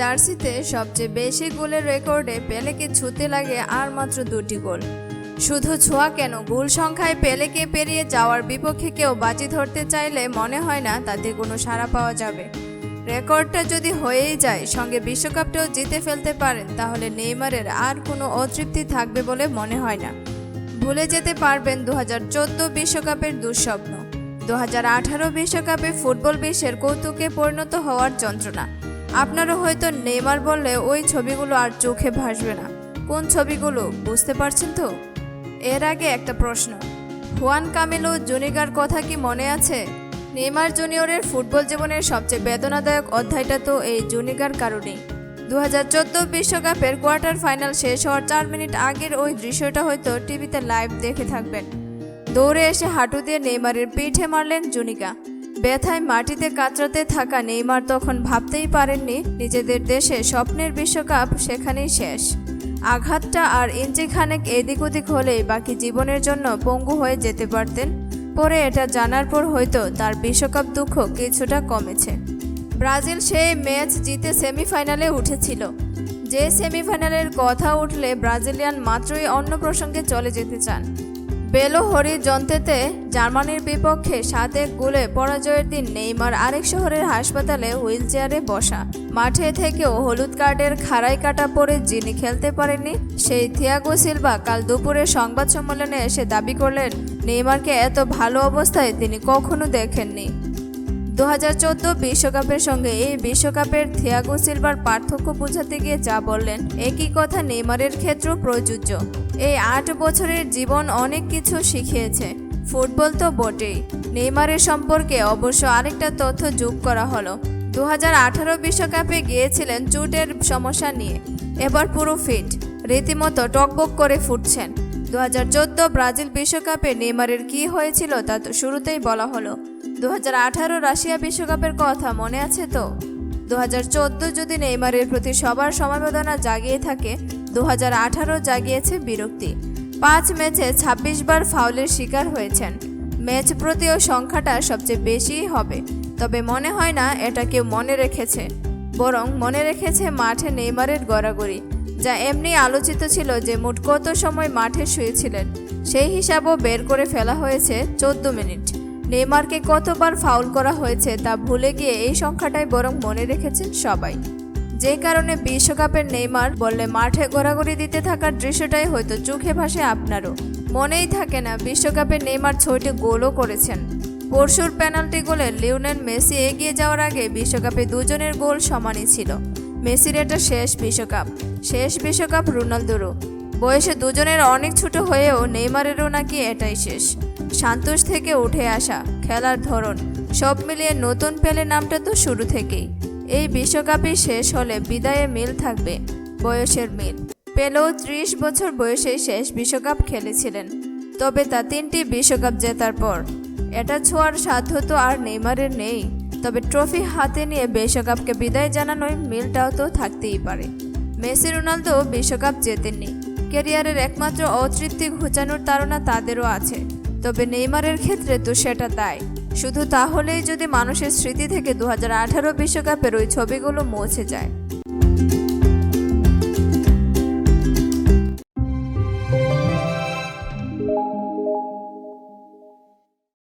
জার্সিতে সবচেয়ে বেশি গোলের রেকর্ডে পেলেকে ছুতে লাগে আর মাত্র দুটি গোল। শুধু ছোঁয়া কেন, গোল সংখ্যায় পেলেকে পেরিয়ে যাওয়ার বিপক্ষে কেউ বাজি ধরতে চাইলে মনে হয় না তাতে কোনো সাড়া পাওয়া যাবে। রেকর্ডটা যদি হয়েই যায়, সঙ্গে বিশ্বকাপটাও জিতে ফেলতে পারেন, তাহলে নেইমারের আর কোনো অতৃপ্তি থাকবে বলে মনে হয় না। ভুলে যেতে পারবেন দু বিশ্বকাপের দুঃস্বপ্ন। দু বিশ্বকাপে ফুটবল বিশ্বের কৌতুকে পরিণত হওয়ার যন্ত্রণা। আপনারও হয়তো নেইমার বললে ওই ছবিগুলো আর চোখে ভাসবে না। কোন ছবিগুলো, বুঝতে পারছেন তো? এর আগে একটা প্রশ্ন। হুয়ান কামিলো জুনিগার কথা কি মনে আছে? নেইমার জুনিয়রের ফুটবল জীবনের সবচেয়ে বেদনাদায়ক অধ্যায়টা তো এই জুনিগার কারণেই। দু হাজার বিশ্বকাপের কোয়ার্টার ফাইনাল শেষ হওয়ার চার মিনিট আগের ওই দৃশ্যটা হয়তো টিভিতে লাইভ দেখে থাকবেন। দৌড়ে এসে হাঁটু দিয়ে নেইমারের পিঠে মারলেন জুনিকা ব্যথায় মাটিতে কাতরাতে থাকা নেইমার তখন ভাবতেই পারেননি নিজেদের দেশে স্বপ্নের বিশ্বকাপ সেখানেই শেষ। আঘাতটা আর ইঞ্চি খানেক এদিক ওদিক হলেই বাকি জীবনের জন্য পঙ্গু হয়ে যেতে পারতেন। পরে এটা জানার পর হয়তো তার বিশ্বকাপ দুঃখ কিছুটা কমেছে। ব্রাজিল সেই ম্যাচ জিতে সেমিফাইনালে উঠেছিল। যে সেমিফাইনালের কথা উঠলে ব্রাজিলিয়ান মাত্রই অন্য প্রসঙ্গে চলে যেতে চান। বেলো হরিজন্তেতে জার্মানির বিপক্ষে সাত গুলে গোলে পরাজয়ের দিন নেইমার আরেক শহরের হাসপাতালে হুইল চেয়ারে বসা। মাঠে থেকেও হলুদ কার্ডের খাড়াই কাটা পরে যিনি খেলতে পারেননি, সেই থিয়াগো সিলভা কাল দুপুরে সংবাদ সম্মেলনে এসে দাবি করলেন, নেইমারকে এত ভালো অবস্থায় তিনি কখনো দেখেননি। দু হাজার বিশ্বকাপের সঙ্গে এই বিশ্বকাপের থিয়াগো সিলভার পার্থক্য বোঝাতে গিয়ে যা বললেন, একই কথা নেইমারের ক্ষেত্রেও প্রযোজ্য। এই আট বছরের জীবন অনেক কিছু শিখিয়েছে। ফুটবল তো বটেই। নেইমারের সম্পর্কে অবশ্য আরেকটা তথ্য যোগ করা হলো। দু হাজার বিশ্বকাপে গিয়েছিলেন চুটের সমস্যা নিয়ে। এবার পুরো ফিট। রীতিমতো টকবক করে ফুটছেন। দু হাজার চোদ্দ ব্রাজিল বিশ্বকাপে নেইমারের কী হয়েছিল তা তো শুরুতেই বলা হলো। দু হাজার আঠারো রাশিয়া বিশ্বকাপের কথা মনে আছে তো? দু হাজার চোদ্দ যদি নেইমারের প্রতি সবার সমবেদনা জাগিয়ে থাকে দু হাজার আঠারো জাগিয়েছে বিরক্তি। পাঁচ ম্যাচে ২৬ বার ফাউলের শিকার হয়েছেন। ম্যাচ প্রতিও সংখ্যাটা সবচেয়ে বেশিই হবে। তবে মনে হয় না এটা কেউ মনে রেখেছে। বরং মনে রেখেছে মাঠে নেইমারের গড়াগড়ি, যা এমনি আলোচিত ছিল যে মোট কত সময় মাঠে শুয়েছিলেন, সেই হিসাবও বের করে ফেলা হয়েছে চোদ্দ মিনিট। নেইমারকে কতবার ফাউল করা হয়েছে তা ভুলে গিয়ে এই সংখ্যাটাই বরং মনে রেখেছেন সবাই। যে কারণে বিশ্বকাপের নেইমার বললে মাঠে গড়াগড়ি দিতে থাকার দৃশ্যটাই হয়তো চোখে ভাসে আপনারও। মনেই থাকে না বিশ্বকাপে নেইমার ছয়টি গোলও করেছেন। পরশুর পেনাল্টি গোলে লিওনেল মেসি এগিয়ে যাওয়ার আগে বিশ্বকাপে দুজনের গোল সমানই ছিল। মেসির এটা শেষ বিশ্বকাপ শেষ বিশ্বকাপ রোনালদোরও। বয়সে দুজনের অনেক ছোট হয়েও নেইমারেরও নাকি এটাই শেষ। সান্তোষ থেকে উঠে আসা খেলার ধরন। সব মিলিয়ে নতুন পেলে নামটা তো শুরু থেকেই। এই বিশ্বকাপই শেষ হলে বিদায়ে মিল থাকবে বয়সের মিল। পেলেও ত্রিশ বছর বয়সে শেষ বিশ্বকাপ খেলেছিলেন। তবে তা তিনটি বিশ্বকাপ জেতার পর। এটা ছোঁয়ার সাধ্য তো আর নেইমারের নেই। তবে ট্রফি হাতে নিয়ে বিশ্বকাপকে বিদায় জানানোয় মিলটাও তো থাকতেই পারে। মেসি রোনালদো বিশ্বকাপ জেতেননি। ক্যারিয়ারের একমাত্র অতৃপ্তি ঘুচানোর তাড়না তাদেরও আছে। তবে নেইমারের ক্ষেত্রে তো সেটা তাই। শুধু তাহলেই যদি মানুষের স্মৃতি থেকে দু বিশ্বকাপের ওই ছবিগুলো মৌছে যায়।